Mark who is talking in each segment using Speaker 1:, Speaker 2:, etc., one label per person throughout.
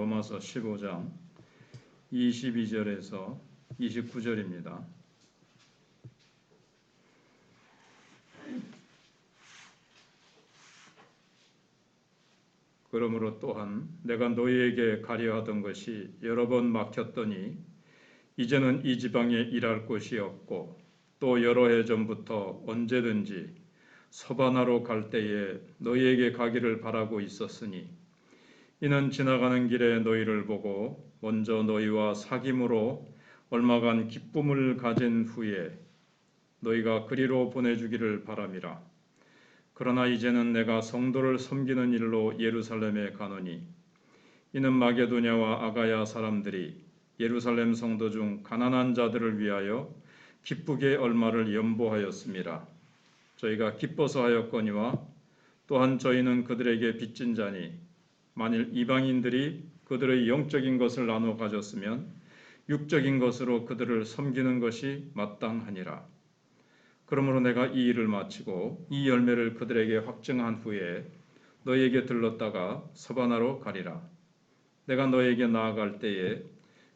Speaker 1: 로마서 15장 22절에서 29절입니다. 그러므로 또한 내가 너희에게 가려 하던 것이 여러 번 막혔더니 이제는 이 지방에 일할 곳이 없고 또 여러 해 전부터 언제든지 서바나로 갈 때에 너희에게 가기를 바라고 있었으니 이는 지나가는 길에 너희를 보고 먼저 너희와 사귐으로 얼마간 기쁨을 가진 후에 너희가 그리로 보내주기를 바람이라. 그러나 이제는 내가 성도를 섬기는 일로 예루살렘에 가노니 이는 마게도냐와 아가야 사람들이 예루살렘 성도 중 가난한 자들을 위하여 기쁘게 얼마를 연보하였습니다. 저희가 기뻐서 하였거니와 또한 저희는 그들에게 빚진 자니 만일 이방인들이 그들의 영적인 것을 나눠 가졌으면 육적인 것으로 그들을 섬기는 것이 마땅하니라. 그러므로 내가 이 일을 마치고 이 열매를 그들에게 확증한 후에 너희에게 들렀다가 서바나로 가리라. 내가 너희에게 나아갈 때에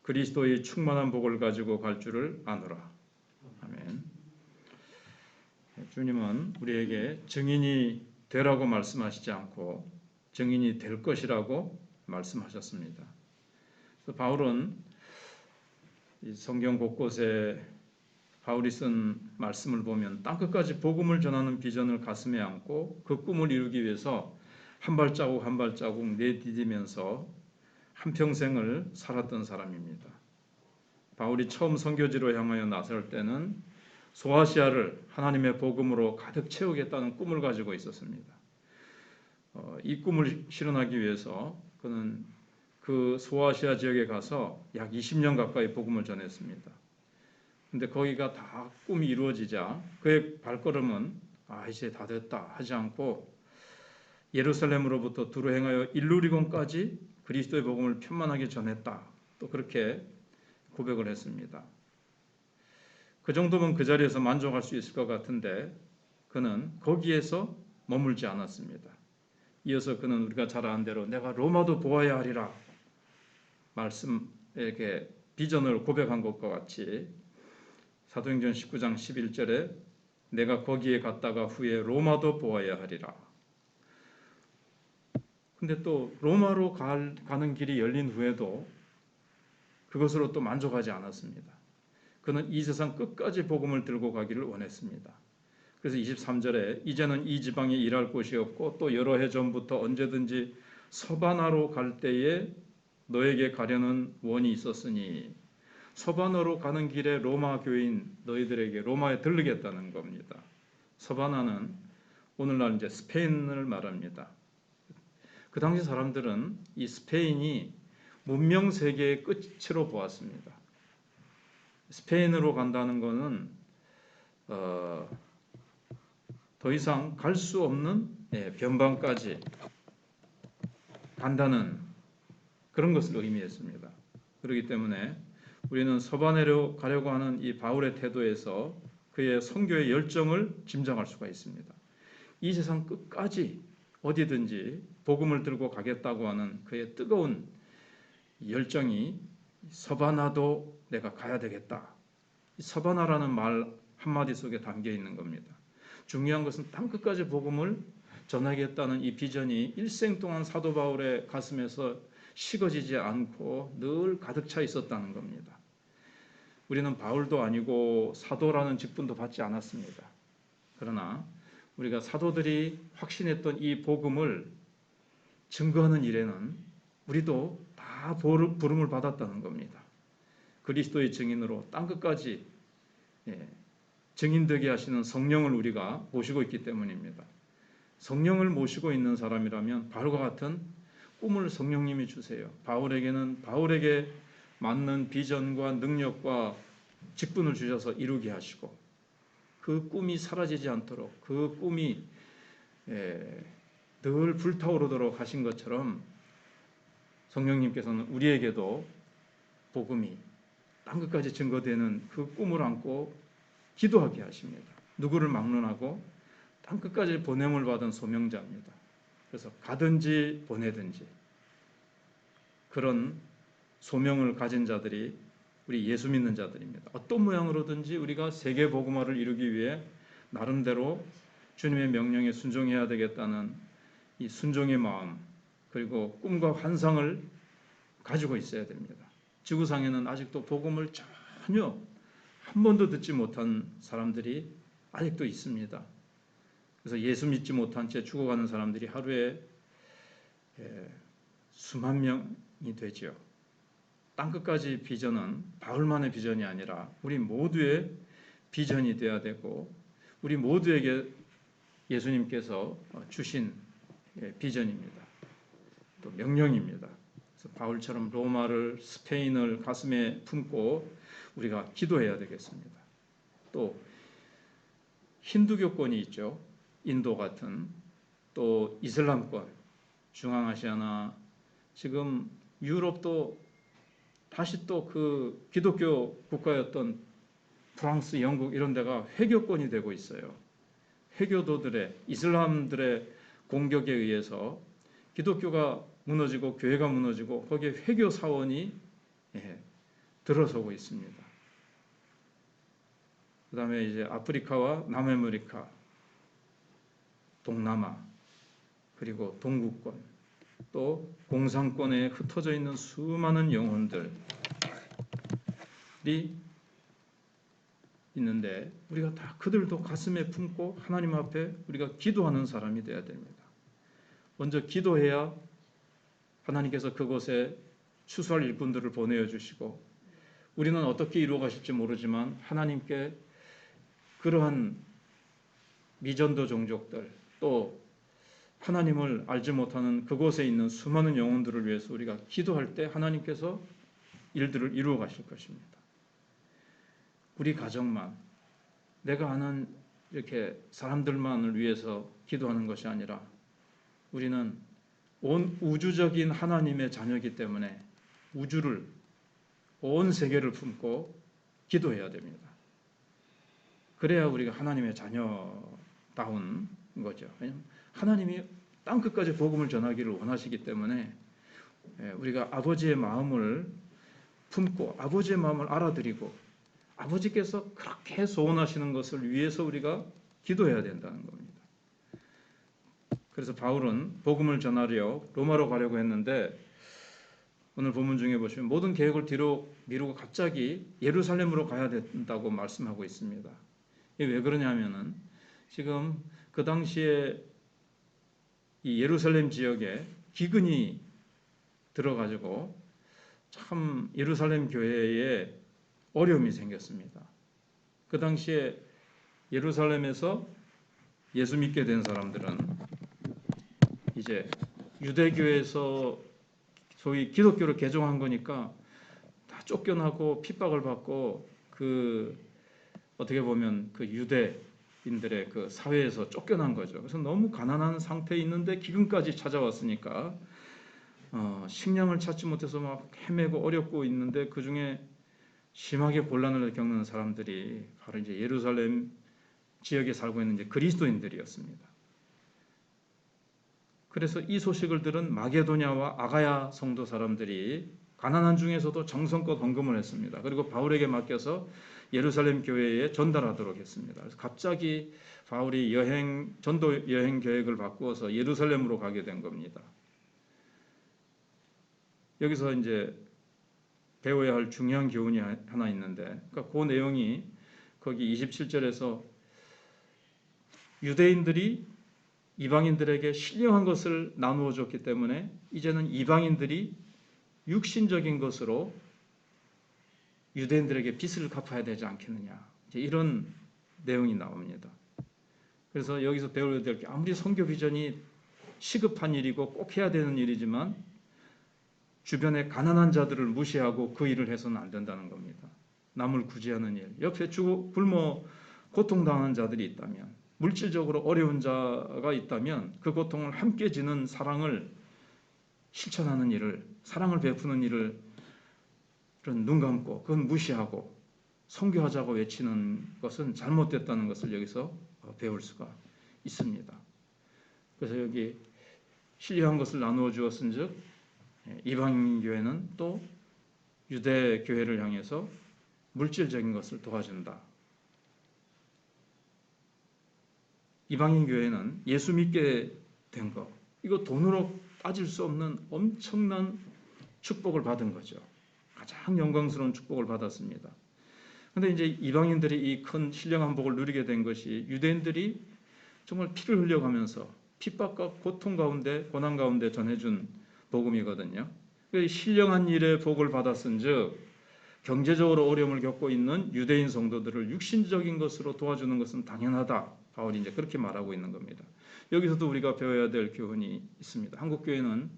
Speaker 1: 그리스도의 충만한 복을 가지고 갈 줄을 아노라. 아멘. 주님은 우리에게 증인이 되라고 말씀하시지 않고 증인이 될 것이라고 말씀하셨습니다. 바울은 성경 곳곳에 바울이 쓴 말씀을 보면 땅끝까지 복음을 전하는 비전을 가슴에 안고 그 꿈을 이루기 위해서 한 발자국 한 발자국 내디디면서 한 평생을 살았던 사람입니다. 바울이 처음 선교지로 향하여 나설 때는 소아시아를 하나님의 복음으로 가득 채우겠다는 꿈을 가지고 있었습니다. 어, 이 꿈을 실현하기 위해서 그는 그 소아시아 지역에 가서 약 20년 가까이 복음을 전했습니다. 근데 거기가 다 꿈이 이루어지자 그의 발걸음은 아 이제 다 됐다 하지 않고 예루살렘으로부터 두루 행하여 일루리곤까지 그리스도의 복음을 편만하게 전했다. 또 그렇게 고백을 했습니다. 그 정도면 그 자리에서 만족할 수 있을 것 같은데 그는 거기에서 머물지 않았습니다. 이어서 그는 우리가 잘 아는 대로 내가 로마도 보아야 하리라 말씀 이렇게 비전을 고백한 것과 같이 사도행전 19장 11절에 내가 거기에 갔다가 후에 로마도 보아야 하리라. 근데 또 로마로 갈, 가는 길이 열린 후에도 그것으로 또 만족하지 않았습니다. 그는 이 세상 끝까지 복음을 들고 가기를 원했습니다. 그래서 23절에 이제는 이 지방에 일할 곳이 없고 또 여러 해 전부터 언제든지 서바나로 갈 때에 너에게 가려는 원이 있었으니 서바나로 가는 길에 로마 교인 너희들에게 로마에 들르겠다는 겁니다. 서바나는 오늘날 이제 스페인을 말합니다. 그 당시 사람들은 이 스페인이 문명 세계의 끝으로 보았습니다. 스페인으로 간다는 것은 어, 더 이상 갈 수 없는 예, 변방까지 간다는 그런 것을 의미했습니다. 그렇기 때문에 우리는 서바네로 가려고 하는 이 바울의 태도에서 그의 선교의 열정을 짐작할 수가 있습니다. 이 세상 끝까지 어디든지 복음을 들고 가겠다고 하는 그의 뜨거운 열정이 서바나도 내가 가야 되겠다. 서바나라는 말 한마디 속에 담겨 있는 겁니다. 중요한 것은 땅 끝까지 복음을 전하겠다는 이 비전이 일생 동안 사도 바울의 가슴에서 식어지지 않고 늘 가득 차 있었다는 겁니다. 우리는 바울도 아니고 사도라는 직분도 받지 않았습니다. 그러나 우리가 사도들이 확신했던 이 복음을 증거하는 일에는 우리도 다 부름을 받았다는 겁니다. 그리스도의 증인으로 땅 끝까지 예, 증인되게 하시는 성령을 우리가 모시고 있기 때문입니다. 성령을 모시고 있는 사람이라면 바울과 같은 꿈을 성령님이 주세요. 바울에게는 바울에게 맞는 비전과 능력과 직분을 주셔서 이루게 하시고 그 꿈이 사라지지 않도록 그 꿈이 예, 늘 불타오르도록 하신 것처럼 성령님께서는 우리에게도 복음이 땅 끝까지 증거되는 그 꿈을 안고 기도하게 하십니다. 누구를 막론하고 땅 끝까지 보냄을 받은 소명자입니다. 그래서 가든지 보내든지 그런 소명을 가진 자들이 우리 예수 믿는 자들입니다. 어떤 모양으로든지 우리가 세계 복음화를 이루기 위해 나름대로 주님의 명령에 순종해야 되겠다는 이 순종의 마음 그리고 꿈과 환상을 가지고 있어야 됩니다. 지구상에는 아직도 복음을 전혀 한 번도 듣지 못한 사람들이 아직도 있습니다. 그래서 예수 믿지 못한 채 죽어가는 사람들이 하루에 예, 수만 명이 되죠. 땅끝까지 비전은 바울만의 비전이 아니라 우리 모두의 비전이 되어야 되고 우리 모두에게 예수님께서 주신 예, 비전입니다. 또 명령입니다. 바울처럼 로마를 스페인을 가슴에 품고 우리가 기도해야 되겠습니다. 또 힌두교권이 있죠. 인도 같은 또 이슬람권, 중앙아시아나 지금 유럽도 다시 또 그 기독교 국가였던 프랑스, 영국 이런 데가 회교권이 되고 있어요. 회교도들의 이슬람들의 공격에 의해서 기독교가 무너지고 교회가 무너지고 거기에 회교 사원이 예, 들어서고 있습니다. 그 다음에 이제 아프리카와 남아메리카, 동남아 그리고 동구권 또 공산권에 흩어져 있는 수많은 영혼들이 있는데 우리가 다 그들도 가슴에 품고 하나님 앞에 우리가 기도하는 사람이 되어야 됩니다. 먼저 기도해야 하나님께서 그곳에 추수할 일꾼들을 보내어 주시고 우리는 어떻게 이루어 가실지 모르지만 하나님께 그러한 미전도 종족들 또 하나님을 알지 못하는 그곳에 있는 수많은 영혼들을 위해서 우리가 기도할 때 하나님께서 일들을 이루어 가실 것입니다. 우리 가정만 내가 아는 이렇게 사람들만을 위해서 기도하는 것이 아니라 우리는 온 우주적인 하나님의 자녀이기 때문에 우주를 온 세계를 품고 기도해야 됩니다. 그래야 우리가 하나님의 자녀다운 거죠. 하나님이 땅 끝까지 복음을 전하기를 원하시기 때문에 예, 우리가 아버지의 마음을 품고 아버지의 마음을 알아들이고 아버지께서 그렇게 소원하시는 것을 위해서 우리가 기도해야 된다는 겁니다. 그래서 바울은 복음을 전하려 로마로 가려고 했는데 오늘 본문 중에 보시면 모든 계획을 뒤로 미루고 갑자기 예루살렘으로 가야 된다고 말씀하고 있습니다. 이게 왜 그러냐면은 지금 그 당시에 이 예루살렘 지역에 기근이 들어가지고 참 예루살렘 교회에 어려움이 생겼습니다. 그 당시에 예루살렘에서 예수 믿게 된 사람들은 이제 유대교에서 소위 기독교를 개종한 거니까 다 쫓겨나고 핍박을 받고 그 어떻게 보면 그 유대인들의 그 사회에서 쫓겨난 거죠. 그래서 너무 가난한 상태에 있는데 기근까지 찾아왔으니까 어, 식량을 찾지 못해서 막 헤매고 어렵고 있는데 그 중에 심하게 곤란을 겪는 사람들이 바로 이제 예루살렘 지역에 살고 있는 이제 그리스도인들이었습니다. 그래서 이 소식을 들은 마게도냐와 아가야 성도 사람들이 가난한 중에서도 정성껏 헌금을 했습니다. 그리고 바울에게 맡겨서 예루살렘 교회에 전달하도록 했습니다. 갑자기 바울이 여행 전도 여행 계획을 바꾸어서 예루살렘으로 가게 된 겁니다. 여기서 이제 배워야 할 중요한 교훈이 하나 있는데, 그러니까 그 내용이 거기 27절에서 유대인들이 이방인들에게 신령한 것을 나누어 줬기 때문에 이제는 이방인들이 육신적인 것으로 유대인들에게 빚을 갚아야 되지 않겠느냐. 이런 내용이 나옵니다. 그래서 여기서 배워야 될 게 아무리 성교 비전이 시급한 일이고 꼭 해야 되는 일이지만 주변의 가난한 자들을 무시하고 그 일을 해서는 안 된다는 겁니다. 남을 구제하는 일. 옆에 주 굶어 고통당하는 자들이 있다면 물질적으로 어려운 자가 있다면 그 고통을 함께 지는 사랑을 실천하는 일을 사랑을 베푸는 일을 눈 감고 그건 무시하고 성교하자고 외치는 것은 잘못됐다는 것을 여기서 배울 수가 있습니다. 그래서 여기 신령한 것을 나누어 주었은즉 예, 이방인 교회는 또 유대 교회를 향해서 물질적인 것을 도와준다. 이방인 교회는 예수 믿게 된 것, 이거 돈으로 따질 수 없는 엄청난 축복을 받은 거죠. 가장 영광스러운 축복을 받았습니다. 근데 이제 이방인들이 이 큰 신령 한 복을 누리게 된 것이 유대인들이 정말 피를 흘려가면서 핍박과 고통 가운데 고난 가운데 전해준 복음이거든요. 그 신령한 일에 복을 받았은즉 경제적으로 어려움을 겪고 있는 유대인 성도들을 육신적인 것으로 도와주는 것은 당연하다. 바울이 이제 그렇게 말하고 있는 겁니다. 여기서도 우리가 배워야 될 교훈이 있습니다. 한국 교회는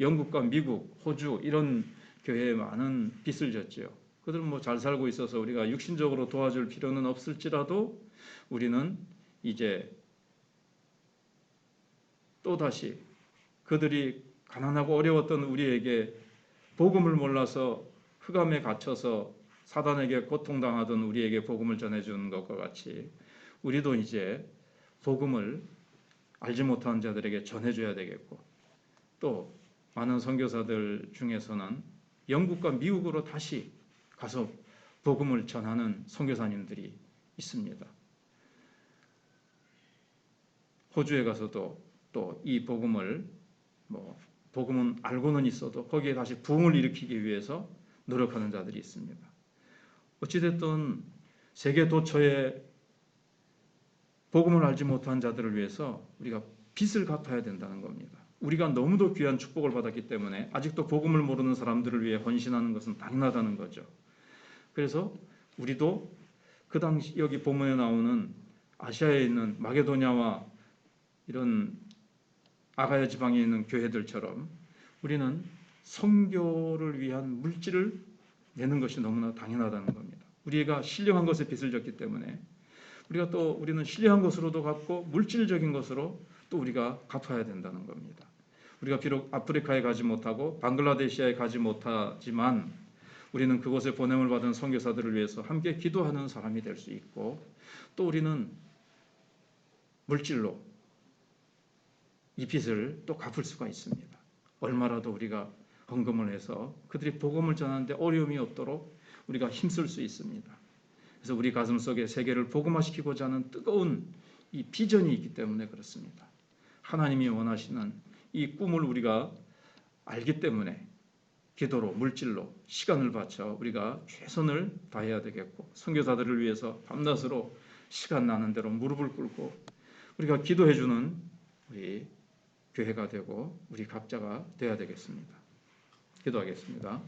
Speaker 1: 영국과 미국, 호주 이런 교회에 많은 빚을 졌지요. 그들은 뭐 잘 살고 있어서 우리가 육신적으로 도와줄 필요는 없을지라도 우리는 이제 또 다시 그들이 가난하고 어려웠던 우리에게 복음을 몰라서 흑암에 갇혀서 사단에게 고통당하던 우리에게 복음을 전해주는 것과 같이 우리도 이제 복음을 알지 못하는 자들에게 전해줘야 되겠고 또 많은 선교사들 중에서는 영국과 미국으로 다시 가서 복음을 전하는 선교사님들이 있습니다. 호주에 가서도 또 이 복음을 뭐 복음은 알고는 있어도 거기에 다시 부흥을 일으키기 위해서 노력하는 자들이 있습니다. 어찌됐든 세계 도처에 복음을 알지 못한 자들을 위해서 우리가 빚을 갚아야 된다는 겁니다. 우리가 너무도 귀한 축복을 받았기 때문에 아직도 복음을 모르는 사람들을 위해 헌신하는 것은 당연하다는 거죠. 그래서 우리도 그 당시 여기 본문에 나오는 아시아에 있는 마게도냐와 이런 아가야 지방에 있는 교회들처럼 우리는 성교를 위한 물질을 내는 것이 너무나 당연하다는 겁니다. 우리가 신령한 것에 빚을 졌기 때문에 우리가 또 우리는 신령한 것으로도 갚고 물질적인 것으로 또 우리가 갚아야 된다는 겁니다. 우리가 비록 아프리카에 가지 못하고 방글라데시아에 가지 못하지만 우리는 그곳에 보냄을 받은 선교사들을 위해서 함께 기도하는 사람이 될 수 있고 또 우리는 물질로 이 빚을 또 갚을 수가 있습니다. 얼마라도 우리가 헌금을 해서 그들이 복음을 전하는데 어려움이 없도록 우리가 힘쓸 수 있습니다. 그래서 우리 가슴 속에 세계를 복음화시키고자 하는 뜨거운 이 비전이 있기 때문에 그렇습니다. 하나님이 원하시는 이 꿈을 우리가 알기 때문에 기도로 물질로 시간을 바쳐 우리가 최선을 다해야 되겠고 선교사들을 위해서 밤낮으로 시간 나는 대로 무릎을 꿇고 우리가 기도해 주는 우리 교회가 되고 우리 각자가 되어야 되겠습니다. 기도하겠습니다.